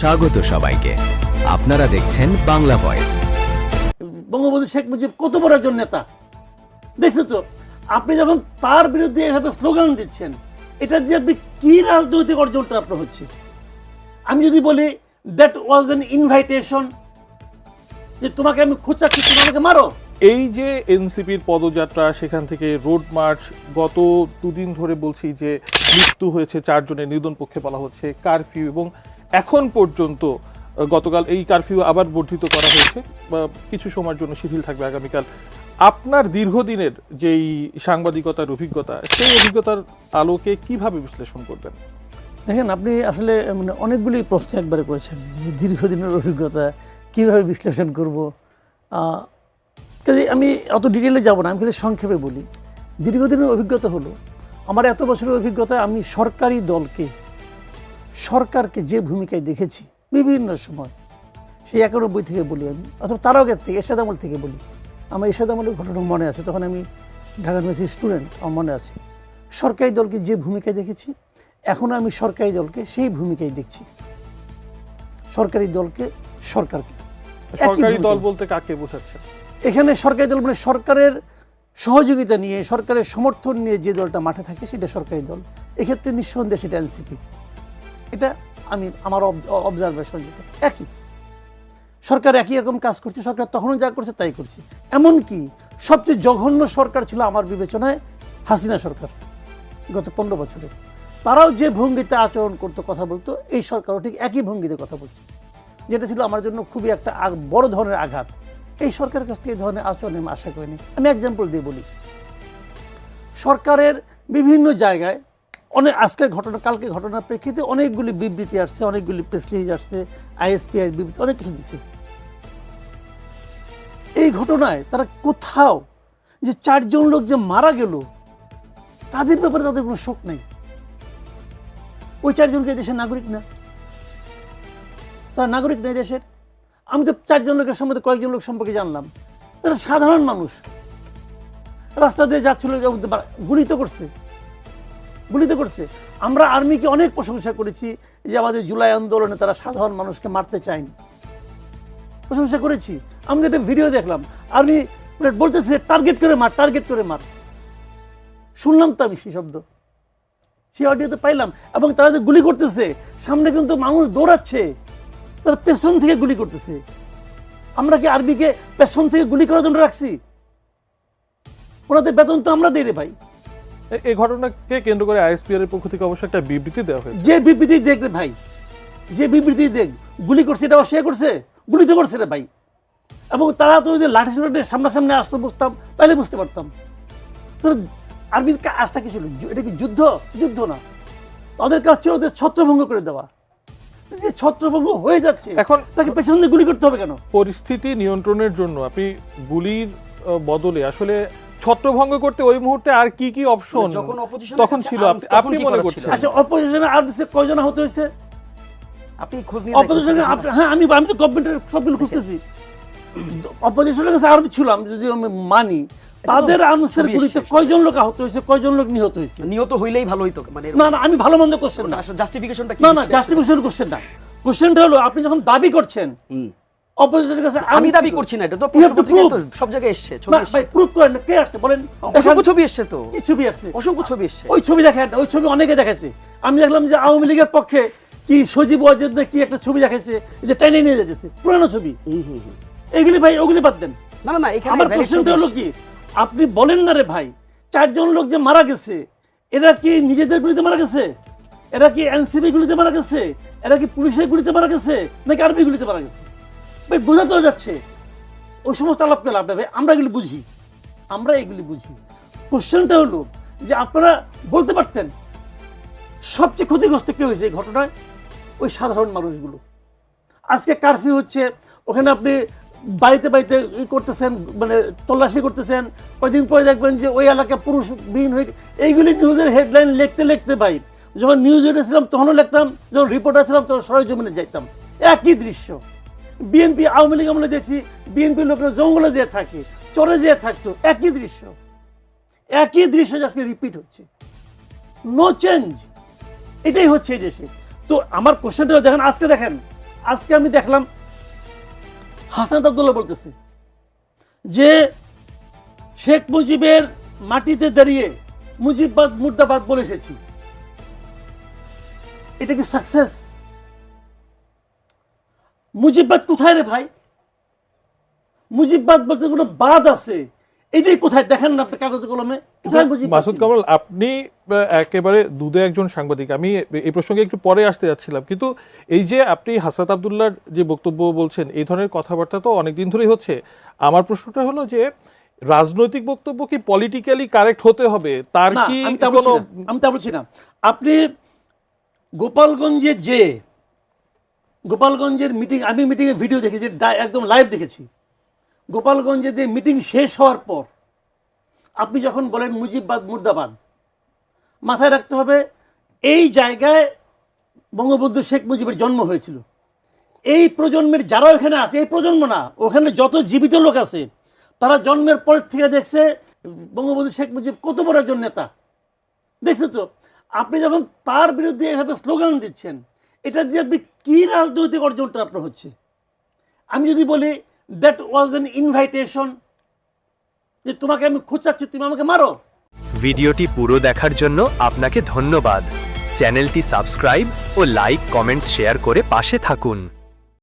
স্বাগত সবাইকে। আপনারা দেখছেন বাংলা ভয়েস। বঙ্গবন্ধু শেখ মুজিব কত বড় একজন নেতা। দেখছ তো? আপনি যখন তার বিরুদ্ধে এভাবে স্লোগান দিচ্ছেন এটা দিয়ে আপনি কি রাজনৈতিক অর্জনটা আপনার হচ্ছে? আমি যদি বলি দ্যাট ওয়াজ এন ইনভাইটেশন যে তোমাকে আমি খোঁচাচ্ছি তুমি আমাকে মারো। এই যে এনসিপির পদযাত্রা সেখান থেকে রোড মার্চ গত দুদিন ধরে বলছি যে মৃত্যু হয়েছে চারজনের নিধন পক্ষে বলা হচ্ছে কারফিউ এবং এখন পর্যন্ত গতকাল এই কারফিউ আবার বর্ধিত করা হয়েছে, বা কিছু সময়ের জন্য শিথিল থাকবে আগামীকাল। আপনার দীর্ঘদিনের যেই সাংবাদিকতার অভিজ্ঞতা, সেই অভিজ্ঞতার আলোকে কীভাবে বিশ্লেষণ করবেন? দেখেন, আপনি আসলে মানে অনেকগুলি প্রশ্ন একবারে করেছেন, যে দীর্ঘদিনের অভিজ্ঞতা, কীভাবে বিশ্লেষণ করব। কাজে আমি অত ডিটেলে যাব না, আমি খালি সংক্ষেপে বলি। দীর্ঘদিনের অভিজ্ঞতা হলো, আমার এত বছরের অভিজ্ঞতা, আমি সরকারি দলকে সরকারকে যে ভূমিকায় দেখেছি বিভিন্ন সময় সেই একানব্বই থেকে বলি আমি অথবা তার আগে থেকে এরশাদ আমল থেকে বলি। আমার এরশাদ আমলের ঘটনা মনে আছে তখন আমি ঢাকা ইউনিভার্সিটির স্টুডেন্ট আমার মনে আছে। সরকারি দলকে যে ভূমিকায় দেখেছি এখন আমি সরকারি দলকে সেই ভূমিকায় দেখছি। সরকারি দলকে সরকারকে। সরকারি দল বলতে কাকে বোঝাচ্ছে? এখানে সরকারি দল মানে সরকারের সহযোগিতা নিয়ে সরকারের সমর্থন নিয়ে যে দলটা মাঠে থাকে সেটা সরকারি দল। এক্ষেত্রে নিঃসন্দেহে সেটা এনসিপি। এটা আমি, আমার অবজারভেশন যেটা। একই। সরকার একই রকম কাজ করছে, সরকার তখনও যা করছে তাই করছে। এমনকি সবচেয়ে জঘন্য সরকার ছিল আমার বিবেচনায় হাসিনা সরকার, গত পনেরো বছরে। তারাও যে ভঙ্গিতে আচরণ করতো, কথা বলতো, এই সরকারও ঠিক একই ভঙ্গিতে কথা বলছে। যেটা ছিল আমার জন্য খুবই একটা বড় ধরনের আঘাত। এই সরকারের কাছ থেকে এই ধরনের আচরণ আমি আশা করিনি। আমি এক্সাম্পল দিয়ে বলি। সরকারের বিভিন্ন জায়গায় অনেক আজকের ঘটনা, কালকে ঘটনার প্রেক্ষিতে অনেকগুলি বিবৃতি আসছে, অনেকগুলি প্রেস রিলিজ আসছে আইএসপিআই বিবৃতি, অনেক কিছু দিছে। এই ঘটনায় তারা কোথাও যে চারজন লোক যে মারা গেল, তাদের ব্যাপারে তাদের কোনো শোক নেই। ওই চারজনকে দেশের নাগরিক না? তারা নাগরিক নেই দেশের? আমি তো চারজন লোকের সম্বন্ধে কয়েকজন লোক সম্পর্কে জানলাম। তারা সাধারণ মানুষ। রাস্তা দিয়ে যাচ্ছিল যখন তো করছে। গুলিত করছে। আমরা আর্মিকে অনেক প্রশংসা করেছি যে আমাদের জুলাই আন্দোলনে তারা সাধারণ মানুষকে মারতে চায়নি। প্রশংসা করেছি। আমি একটা ভিডিও দেখলাম। আর্মি বলতেছে টার্গেট করে মার টার্গেট করে মার। শুনলাম তো আমি সেই শব্দ। সেই অডিও তো পাইলাম। এবং তারা যে গুলি করতেছে, সামনে কিন্তু মানুষ দৌড়াচ্ছে। তারা পেছন থেকে গুলি করতেছে। আমরা কি আরবিকে পেছন থেকে গুলি করার জন্য রাখছি? ওনাদের বেতন তো আমরা দিই রে ভাই। এই ঘটনাকে কেন্দ্র করে আইএসপিআর এর পক্ষ থেকে অবশ্য একটা বিবৃতি দেওয়া হয়েছে। যে বিবৃতি দেখ রে ভাই যে বিবৃতি দেখ গুলি করছে এটা সে করছে? গুলি তো করছে রে ভাই। এবং তারা তো যদি লাঠি সুটে সামনাসামনি আসতো বুঝতাম তাহলে বুঝতে পারতাম। তো আর্মির কাজটা কি ছিল? এটা কি যুদ্ধ? যুদ্ধ না। তাদের কাজ ছিল ওদের ছত্রভঙ্গ করে দেওয়া। যে ছত্রভঙ্গ হয়ে যাচ্ছে এখন তাকে পেছন দিয়ে গুলি করতে হবে কেন? পরিস্থিতি নিয়ন্ত্রণের জন্য আপনি গুলির বদলে আসলে ছত্রভঙ্গ করতে ওই মুহূর্তে আর কি কি অপশন যখন opposition তখন ছিল আপনি- মনে করছেন? আচ্ছা অপোজিশনে আর কয়জন আহত হয়েছে? আপনি খোঁজ নিয়ে অপোজিশনে হ্যাঁ আমি আমি তো গভর্নমেন্টের সবগুলো খুঁজতেছি। অপোজিশনের কাছে আরবি ছিল আমি যদি আমি মানি তাদের আনসার গুলিতে কয়জন লোক আহত হয়েছে কয়জন লোক নিহত হয়েছে? নিহত হইলেই ভালো হইতো মানে না না আমি ভালো মন্দ কোশ্চেন না জাস্টিফিকেশনটা কি না না জাস্টিফিকেশন কোশ্চেন না। কোশ্চেনটা হলো আপনি যখন দাবি করছেন কাছে আমি দাবি করছি না এটা তো সব জায়গায় এসছে ভাই প্রুফ করেন না, কে আসছে? বলেন। অসংখ্য ছবি এসছে তো। কি ছবি আসছে? অসংখ্য ছবি এসছে। ওই ছবি দেখেন ওই ছবি অনেকে দেখাইছে আমি দেখলাম যে আওয়ামী লীগের পক্ষে কি সজীব ওয়াজেদ কি একটা ছবি দেখাইছে যে টেনে নিয়ে যাচ্ছে পুরানো ছবি। এগুলি ভাই ওগুলি বাদ দেন। না না এখানে আমার ছবি হলো কি আপনি বলেন না রে ভাই চারজন লোক যে মারা গেছে এরা কি নিজেদের গুলিতে মারা গেছে? এরা কি এনসিবি গুলিতে মারা গেছে? এরা কি পুলিশের গুলিতে মারা গেছে? নাকি আর্মি গুলিতে মারা গেছে? ভাই তো যাচ্ছে। ওই সমস্ত আলাপ লাভ নেই ভাই, আমরা এগুলি বুঝি। আমরা এগুলি বুঝি। কোশ্চেনটা হলো যে আপনারা বলতে পারতেন, সবচেয়ে ক্ষতিগ্রস্ত কে হয়েছে এই ঘটনায়? ওই সাধারণ মানুষগুলো। আজকে কারফিউ হচ্ছে, ওখানে আপনি বাড়িতে বাড়িতে ই করতেছেন মানে তল্লাশি করতেছেন কদিন পরে দেখবেন যে ওই এলাকা পুরুষবিহীন হয়ে এইগুলি নিউজের হেডলাইন লিখতে লিখতে ভাই, যখন নিউজ ছিলাম তখনও লিখতাম, যখন রিপোর্টার ছিলাম তখন সরজমিনে যাইতাম। একই দৃশ্য। বিএনপি আওয়ামী লীগ আমলে দেখছি, বিএনপি লোকরা জঙ্গলে যেয়ে থাকে, চরে যেয়ে থাকতো। একই দৃশ্য। একই দৃশ্য আজকে রিপিট হচ্ছে। নো চেঞ্জ এটাই হচ্ছে এই দেশে। তো আমার কোশ্চেনটা দেখেন, আজকে দেখেন, আজকে আমি দেখলাম, হাসান আবদুল্লাহ বলতেছে যে, শেখ মুজিবের মাটিতে দাঁড়িয়ে মুজিববাদ মুর্দাবাদ বলে এসেছি। এটা কি সাকসেস মুজিববাদ কোথায় রে ভাই? মুজিববাদ বলতে কোনো বাদ আছে। এটাই কোথায়? দেখেন না আপনি কাগজে কলমে। কোথায় মাসুদ কামাল আপনি একেবারে দুধে একজন সাংবাদিক। আমি এই প্রসঙ্গে একটু পরে আসতে যাচ্ছিলাম। কিন্তু এই যে আপনি হাসরাত আবদুল্লাহর যে বক্তব্য বলছেন এই ধরনের কথাবার্তা তো অনেকদিন ধরেই হচ্ছে। আমার প্রশ্নটা হলো যে রাজনৈতিক বক্তব্য কি পলিটিক্যালি কারেক্ট হতে হবে? তার কি আমি তা বলছি না। আপনি গোপালগঞ্জে যে গোপালগঞ্জের মিটিং আমি মিটিংয়ে ভিডিও দেখেছি একদম লাইভ দেখেছি। গোপালগঞ্জে যে মিটিং শেষ হওয়ার পর, আপনি যখন বলেন মুজিববাদ মুর্দাবাদ, মাথায় রাখতে হবে, এই জায়গায় বঙ্গবন্ধু শেখ মুজিবের জন্ম হয়েছিল। এই প্রজন্মের যারা ওখানে আছে, এই প্রজন্ম না, ওখানে যত জীবিত লোক আছে, তারা জন্মের পরের থেকে দেখছে বঙ্গবন্ধু শেখ মুজিব কত বড় একজন নেতা। দেখছে তো, আপনি যখন তার বিরুদ্ধে এভাবে স্লোগান দিচ্ছেন এটা দিয়ে আপনি কী রাজনৈতিক অর্জনটা আপনার হচ্ছে? আমি যদি বলি দ্যাট ওয়াজ এন ইনভাইটেশন যে তোমাকে আমি খুঁচাচ্ছি, তুমি আমাকে মারো। ভিডিওটি পুরো দেখার জন্য আপনাকে ধন্যবাদ। চ্যানেলটি সাবস্ক্রাইব ও লাইক, কমেন্টস, শেয়ার করে পাশে থাকুন।